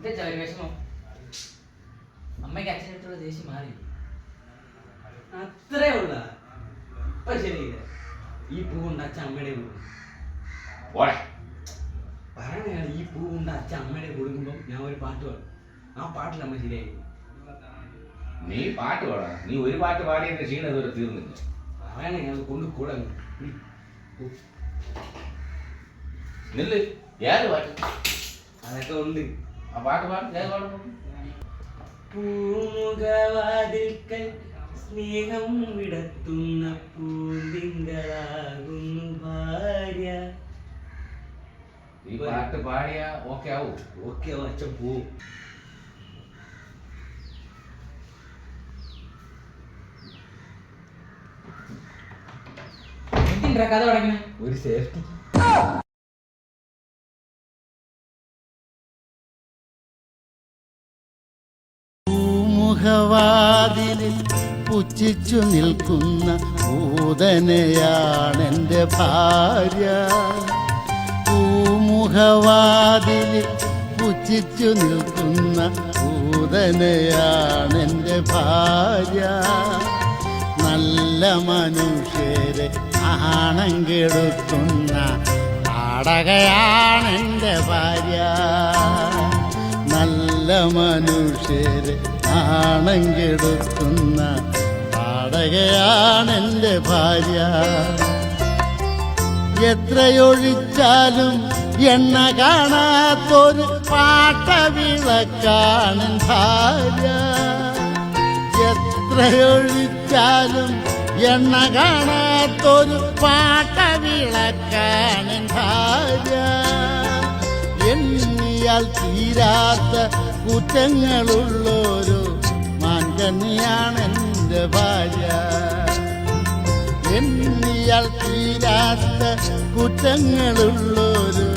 എന്താ ചെറിയ വിഷമം. അമ്മയ്ക്ക് അച്ഛനടുത്തുള്ള ദേഷ്യം മാറി അത്രേ ഉള്ള ഇപ്പൊ ശരിയില്ല. ഈ പൂവുണ്ട് അച്ഛൻ അമ്മയുടെ കൊടുക്കും. പറയണ ഈ ഈ പൂവുണ്ട് അച്ഛൻ അമ്മയുടെ കൊടുക്കുമ്പോൾ ഞാൻ ഒരു പാട്ട് പാടും. ആ പാട്ടിൽ അമ്മ ശരിയായി. നീ പാട്ട് പാടാ. നീ ഒരു പാട്ട് പാടിയതിന്റെ ക്ഷീണം ഇതുവരെ തീർന്നില്ല. പറയണ ഞാൻ കൊണ്ട് കൂടെ. നില്ല്. ഏത് പാട്ട്? അതൊക്കെ ഉണ്ട്. പൂമുഖവാതിൽക്കൽ സ്നേഹം വിടത്തുന്ന പൂന്തിങ്കളാകുന്നു ഭാര്യ. ഈ പാട്ട് പാടിയാ ഓക്കെ ആവൂ. ഓക്കെ വച്ച പോവും കഥ തുടങ്ങണേ ഒരു സേഫ്റ്റി പൂമുഖവാതിലിൽ പുച്ഛിച്ചു നിൽക്കുന്ന ഭൂതനയാണെന്റെ ഭാര്യ. പൂമുഖവാതിലിൽ പുച്ഛിച്ചു നിൽക്കുന്ന ഭൂതനയാണെന്റെ ഭാര്യ. നല്ല മനുഷ്യരെ ആണം കെടുക്കുന്ന പാടകയാണെന്റെ ഭാര്യ. നല്ല മനുഷ്യരെ ആണം പാടകയാണെന്റെ ഭാര്യ. എത്രയൊഴിച്ചാലും എണ്ണ കാണാത്തൊരു പാട്ടവിളക്കാണ് ഭാര്യ. എത്രയൊഴിച്ചാലും എണ്ണ കാണാത്തൊരു പാട്ടവിളക്കാണ് ഭാര്യ. എണ്ണിയാൽ തീരാത്ത കുറ്റങ്ങളുള്ളൊരു മാൻകണ്ണിയാണ് എന്റെ ഭാര്യ. എണ്ണിയാൽ തീരാത്ത കുറ്റങ്ങളുള്ളൊരു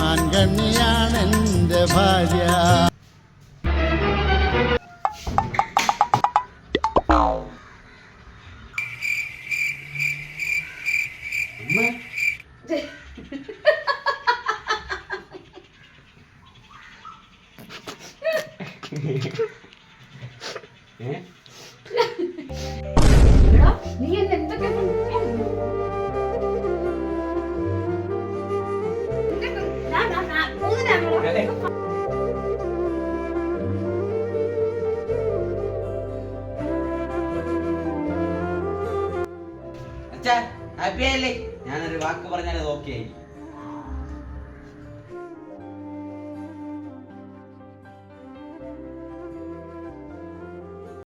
മാൻകണ്ണിയാണ് എന്റെ ഭാര്യ. അമ്മ നീ എന്തൊക്കെ ഞാനൊരു വാക്ക് പറഞ്ഞാൽ അത് ഓക്കെ ആയി